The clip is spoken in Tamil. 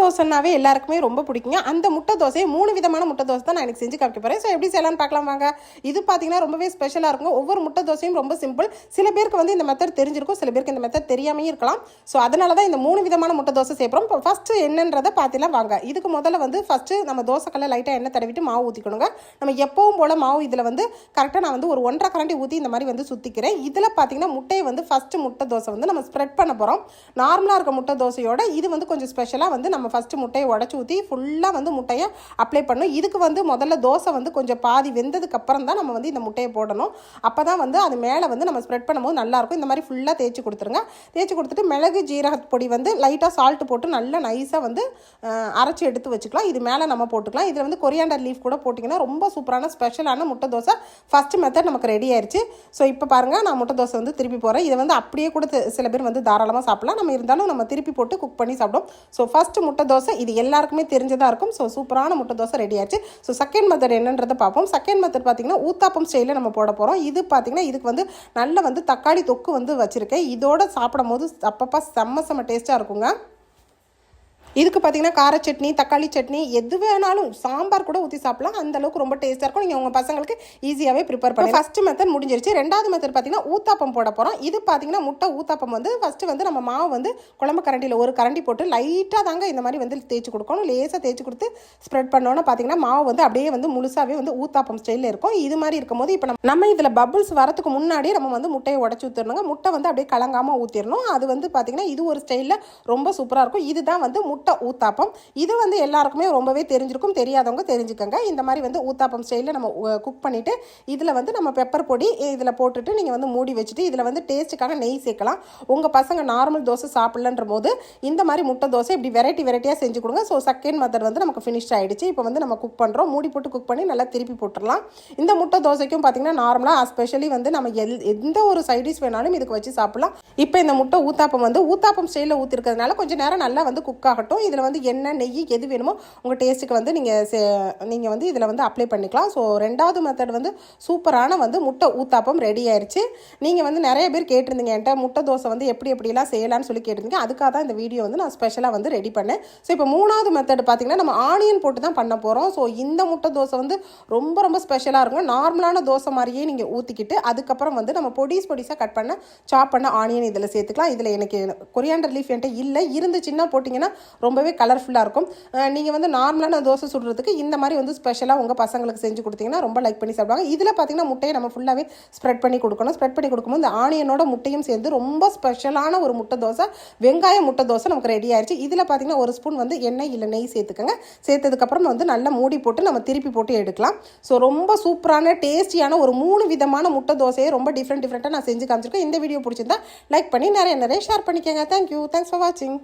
தோசைனாவே எல்லாருக்குமே ரொம்ப பிடிக்குங்க. அந்த முட்டை தோசையை மூணு விதமான முட்டை தோசை தான் நான் எனக்கு செஞ்சு காமிக்க போகிறேன் ஸோ எப்படி செய்யலாம்னு பார்க்கலாம் வாங்க. இது பார்த்தீங்கன்னா ரொம்பவே ஸ்பெஷலாக இருக்கும் ஒவ்வொரு முட்டை தோசையும் ரொம்ப சிம்பிள் சில பேருக்கு வந்து இந்த மெத்தட் தெரிஞ்சிருக்கும். சில பேருக்கு இந்த மெத்தட் தெரியாமையும் இருக்கலாம். ஸோ அதனால தான் இந்த மூணு விதமான முட்டை தோசை செய்யப்போம் இப்போ ஃபஸ்ட்டு என்னன்றதை பார்த்துலாம் வாங்க. இதுக்கு முதல்ல வந்து ஃபஸ்ட்டு நம்ம தோசைக்கல்ல லைட்டாக எண்ணெய் தடவிட்டு மாவு ஊற்றிக்கணுங்க நம்ம எப்பவும் போல் மாவு இதில் வந்து கரெக்டாக நான் வந்து ஒரு ஒன்றரை கரண்டி ஊற்றி இந்த மாதிரி வந்து சுற்றிக்கிறேன் இதில் பார்த்தீங்கன்னா முட்டையை வந்து ஃபஸ்ட்டு முட்டை தோசை வந்து நம்ம ஸ்ப்ரெட் பண்ண போகிறோம் நார்மலாக இருக்க முட்டை தோசையோட இது வந்து கொஞ்சம் ஸ்பெஷலாக வந்து நம்ம ஃபஸ்ட்டு முட்டையை உடச்சி ஊற்றி ஃபுல்லாக வந்து முட்டையை அப்ளை பண்ணணும். இதுக்கு வந்து முதல்ல தோசை வந்து கொஞ்சம் பாதி வெந்ததுக்கப்புறம் தான் நம்ம வந்து இந்த முட்டையை போடணும். அப்போ தான் வந்து அது மேலே வந்து நம்ம ஸ்ப்ரெட் பண்ணும்போது நல்லாயிருக்கும் இந்த மாதிரி ஃபுல்லாக தேய்ச்சி கொடுத்துருங்க. தேய்ச்சி கொடுத்துட்டு மிளகு ஜீரக பொடி வந்து லைட்டாக சால்ட் போட்டு நல்லா நைஸாக வந்து அரைச்சி எடுத்து வச்சுக்கலாம். இது மேலே நம்ம போட்டுக்கலாம். இதில் வந்து கொரியாண்டர் லீஃப் கூட போட்டிங்கன்னா ரொம்ப சூப்பரான ஸ்பெஷலான முட்டை தோசை ஃபஸ்ட்டு மெத்தட் நமக்கு ரெடி ஆயிடுச்சு ஸோ இப்போ பாருங்கள் நான் முட்டை தோசை வந்து திருப்பி போகிறேன் இதை வந்து அப்படியே கூட சில பேர் வந்து தாராளமாக சாப்பிடலாம். நம்ம இருந்தாலும் நம்ம திருப்பி போட்டு குக் பண்ணி சாப்பிடும் ஸோ ஃபஸ்ட்டு முட்டை முட்டை தோசை. இது எல்லாருக்குமே தெரிஞ்சதாக இருக்கும். ஸோ சூப்பரான முட்டை தோசை ரெடி ஆச்சு. ஸோ செகண்ட் மெத்தட் என்னன்றதை பார்ப்போம். செகண்ட் மெத்தட் பார்த்தீங்கன்னா ஊத்தாப்பம் ஸ்டைலில் நம்ம போட போகிறோம் இது பார்த்தீங்கன்னா இதுக்கு வந்து நல்ல வந்து தக்காளி தொக்கு வந்து வச்சுருக்கேன். இதோட சாப்பிடும் போது அப்பப்போ செம்ம செம்ம டேஸ்ட்டாக இருக்குங்க. இதுக்கு பார்த்தீங்கன்னா கார சட்னி தக்காளி சட்னி எது வேணாலும் சாம்பார் கூட ஊற்றி சாப்பிடலாம். அந்த அளவுக்கு ரொம்ப டேஸ்ட்டாக இருக்கும். நீங்கள் உங்கள் பசங்களுக்கு ஈஸியாகவே ப்ரிப்பேர் பண்ணி ஃபஸ்ட் மெத்தட் முடிஞ்சிருச்சு. ரெண்டாவது மெத்தட் பார்த்தீங்கன்னா ஊத்தாப்பம் போட போகிறோம் இது பார்த்தீங்கன்னா முட்டை ஊத்தாப்பம் வந்து ஃபஸ்ட்டு வந்து நம்ம மாவு வந்து குழம்பு கரண்டியில் ஒரு கரண்டி போட்டு லைட்டாக தாங்க இந்த மாதிரி வந்து தேய்ச்சி கொடுக்கணும். லேசாக தேய்ச்சி கொடுத்து ஸ்ப்ரெட் பண்ணோன்னு பார்த்தீங்கன்னா மாவு வந்து அப்படியே வந்து முழுசாகவே வந்து ஊத்தாப்பம் ஸ்டைலில் இருக்கும். இது மாதிரி இருக்கும்போது இப்போ நம்ம நம்ம இதில் பபிள்ஸ் வரதுக்கு முன்னாடியே நம்ம வந்து முட்டையை உடச்சி ஊற்றிடணுங்க முட்டை வந்து அப்படியே கலங்காமல் ஊற்றிடணும் அது வந்து பார்த்தீங்கன்னா இது ஒரு ஸ்டைலில் ரொம்ப சூப்பராக இருக்கும். இதுதான் வந்து முட்டை முட்டை ஊத்தாப்பம். இது வந்து எல்லாருக்குமே ரொம்பவே தெரிஞ்சிருக்கும். தெரியாதவங்க தெரிஞ்சுக்கோங்க. இந்த மாதிரி வந்து ஊத்தாப்பம் ஸ்டைலில் நம்ம குக் பண்ணிவிட்டு இதில் வந்து நம்ம பெப்பர் பொடி இதில் போட்டுட்டு நீங்கள் வந்து மூடி வச்சுட்டு இதில் வந்து டேஸ்ட்டுக்காக நெய் சேர்க்கலாம். உங்கள் பசங்க நார்மல் தோசை சாப்பிட்லன்ற போது இந்த மாதிரி முட்டை தோசை இப்படி வெரைட்டி வெரைட்டியாக செஞ்சு கொடுங்க. ஸோ செகண்ட் மெத்தட் வந்து நமக்கு ஃபினிஷ் ஆகிடுச்சு இப்போ வந்து நம்ம குக் பண்ணுறோம் மூடி போட்டு குக் பண்ணி நல்லா திருப்பி போட்டுடலாம். இந்த முட்டை தோசைக்கும் பார்த்தீங்கன்னா நார்மலாக ஸ்பெஷலி வந்து நம்ம எல் எந்த ஒரு சைடிஷ் வேணாலும் இதுக்கு வச்சு சாப்பிடலாம். இப்போ இந்த முட்டை ஊத்தாப்பம் வந்து ஊத்தாப்பம் ஸ்டைலில் ஊற்றிருக்கிறதுனால கொஞ்சம் நேரம் நல்லா வந்து குக் ஆகட்டும். மட்டும். இதில் வந்து எண்ணெய் நெய் எது வேணுமோ உங்கள் டேஸ்ட்டுக்கு வந்து நீங்கள் நீங்கள் வந்து இதில் வந்து அப்ளை பண்ணிக்கலாம். ஸோ ரெண்டாவது மெத்தட் வந்து சூப்பரான வந்து முட்டை ஊத்தாப்பம் ரெடி ஆயிடுச்சு நீங்கள் வந்து நிறைய பேர் கேட்டிருந்தீங்க என்கிட்ட முட்டை தோசை வந்து எப்படி எப்படிலாம் செய்யலாம்னு சொல்லி கேட்டிருந்தீங்க. அதுக்காக தான் இந்த வீடியோ வந்து நான் ஸ்பெஷலாக வந்து ரெடி பண்ணேன். ஸோ இப்போ மூணாவது மெத்தட் பார்த்தீங்கன்னா நம்ம ஆனியன் போட்டு தான் பண்ண போகிறோம் ஸோ இந்த முட்டை தோசை வந்து ரொம்ப ரொம்ப ஸ்பெஷலாக இருக்கும். நார்மலான தோசை மாதிரியே நீங்கள் ஊற்றிக்கிட்டு அதுக்கப்புறம் வந்து நம்ம பொடிஸ் பொடிஸாக கட் பண்ண சாப் பண்ண ஆனியன் இதில் சேர்த்துக்கலாம். இதில் எனக்கு கொரியாண்டர் லீஃப் என்கிட்ட இல்லை. இருந்துச்சுன்னா போட்டிங்கன்னா ரொம்பவே கலர்ஃபுல்லாக இருக்கும். நீங்கள் வந்து நார்மலான தோசை சுடுறதுக்கு இந்த மாதிரி வந்து ஸ்பெஷலாக உங்கள் பசங்களுக்கு செஞ்சு கொடுத்தீங்கன்னா ரொம்ப லைக் பண்ணி சாப்பிடுவாங்க. இதில் பார்த்தீங்கன்னா முட்டையை நம்ம ஃபுல்லாகவே ஸ்ப்ரெட் பண்ணி கொடுக்கணும். ஸ்ப்ரெட் பண்ணி கொடுக்கும்போது இந்த ஆனியனோட முட்டையும் சேர்ந்து ரொம்ப ஸ்பெஷலான ஒரு முட்டை தோசை வெங்காய முட்டை தோசை நமக்கு ரெடி ஆயிடுச்சு இதில் பார்த்தீங்கன்னா ஒரு ஸ்பூன் வந்து எண்ணெய் இல்லை நெய் சேர்த்துக்கோங்க. சேர்த்ததுக்கப்புறம் வந்து நல்லா மூடி போட்டு நம்ம திருப்பி போட்டு எடுக்கலாம். ஸோ ரொம்ப சூப்பரான டேஸ்டியான ஒரு மூணு விதமான முட்டை தோசையை ரொம்ப டிஃப்ரெண்ட் டிஃப்ரெண்ட்டாக நான் செஞ்சு காமிச்சிருக்கேன். இந்த வீடியோ பிடிச்சிருந்தா லைக் பண்ணி நிறைய நிறைய ஷேர் பண்ணிக்கோங்க. தேங்க்யூ தேங்க்ஸ் ஃபார் வாட்சிங்